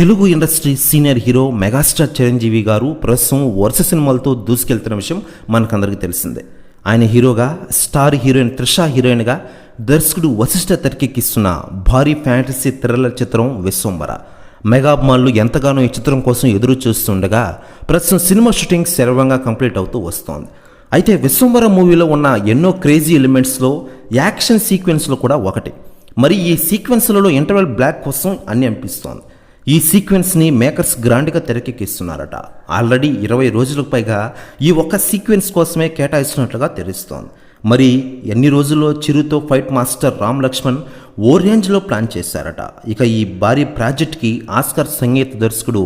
Telugu industry senior hero megastar Chiranjeevi గారు ప్రస్తుతం వరుస సినిమాలతో దూసుకెళ్తున్న విషయం మనకందరికీ తెలిసిందే. ఆయన హీరోగా స్టార్ హీరోయిన్ త్రిషా హీరోయిన్గా దర్శకుడు వశిష్ఠ తెరకెక్కిస్తున్న భారీ ఫ్యాంటసీ థ్రిల్లర్ చిత్రం విశ్వంబర మెగాబ్మాన్లు ఎంతగానో ఈ చిత్రం కోసం ఎదురు చూస్తుండగా ప్రస్తుతం సినిమా షూటింగ్ శరవంగా కంప్లీట్ అవుతూ వస్తోంది. అయితే విశ్వంబర మూవీలో ఉన్న ఎన్నో క్రేజీ ఎలిమెంట్స్లో యాక్షన్ సీక్వెన్స్లో కూడా ఒకటి. మరి ఈ సీక్వెన్స్లలో ఇంటర్వెల్ బ్లాక్ కోసం అన్ని అనిపిస్తోంది. ఈ సీక్వెన్స్ని మేకర్స్ గ్రాండ్గా తెరకెక్కిస్తున్నారట. ఆల్రెడీ ఇరవై రోజులకు పైగా ఈ ఒక్క సీక్వెన్స్ కోసమే కేటాయిస్తున్నట్లుగా తెలుస్తోంది. మరి ఎన్ని రోజుల్లో చిరుతో ఫైట్ మాస్టర్ రామ్ లక్ష్మణ్ ఓ రేంజ్లో ప్లాన్ చేశారట. ఇక ఈ భారీ ప్రాజెక్ట్కి ఆస్కర్ సంగీత దర్శకుడు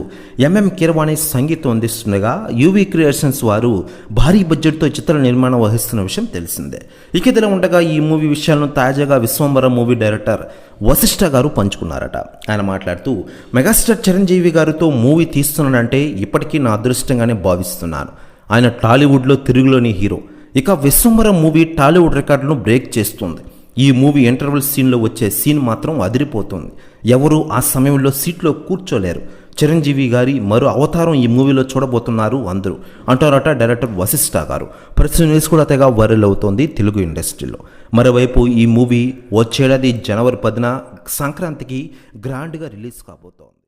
ఎంఎం కిరవాణి సంగీతం అందిస్తుండగా యూవీ క్రియేషన్స్ వారు భారీ బడ్జెట్తో చిత్ర నిర్మాణం వహిస్తున్న విషయం తెలిసిందే. ఇక ఇదిలా ఉండగా ఈ మూవీ విషయాలను తాజాగా విశ్వంబరం మూవీ డైరెక్టర్ వశిష్ఠ గారు పంచుకున్నారట. ఆయన మాట్లాడుతూ మెగాస్టార్ చిరంజీవి గారితో మూవీ తీస్తున్నానంటే ఇప్పటికీ నా అదృష్టంగానే భావిస్తున్నాను. ఆయన టాలీవుడ్లో తిరుగులోని హీరో. ఇక విశ్వంబరం మూవీ టాలీవుడ్ రికార్డును బ్రేక్ చేస్తుంది. ఈ మూవీ ఇంటర్వెల్ సీన్లో వచ్చే సీన్ మాత్రం అదిరిపోతుంది. ఎవరు ఆ సమయంలో సీట్లో కూర్చోలేరు. చిరంజీవి గారి మరో అవతారం ఈ మూవీలో చూడబోతున్నారు అందరూ. అంటారట డైరెక్టర్ వశిష్ఠ గారు. ప్రస్తుత న్యూస్ కూడా తెగ వైరల్ అవుతోంది తెలుగు ఇండస్ట్రీలో. మరోవైపు ఈ మూవీ వచ్చేడాది జనవరి పదిన సంక్రాంతికి గ్రాండ్గా రిలీజ్ కాబోతోంది.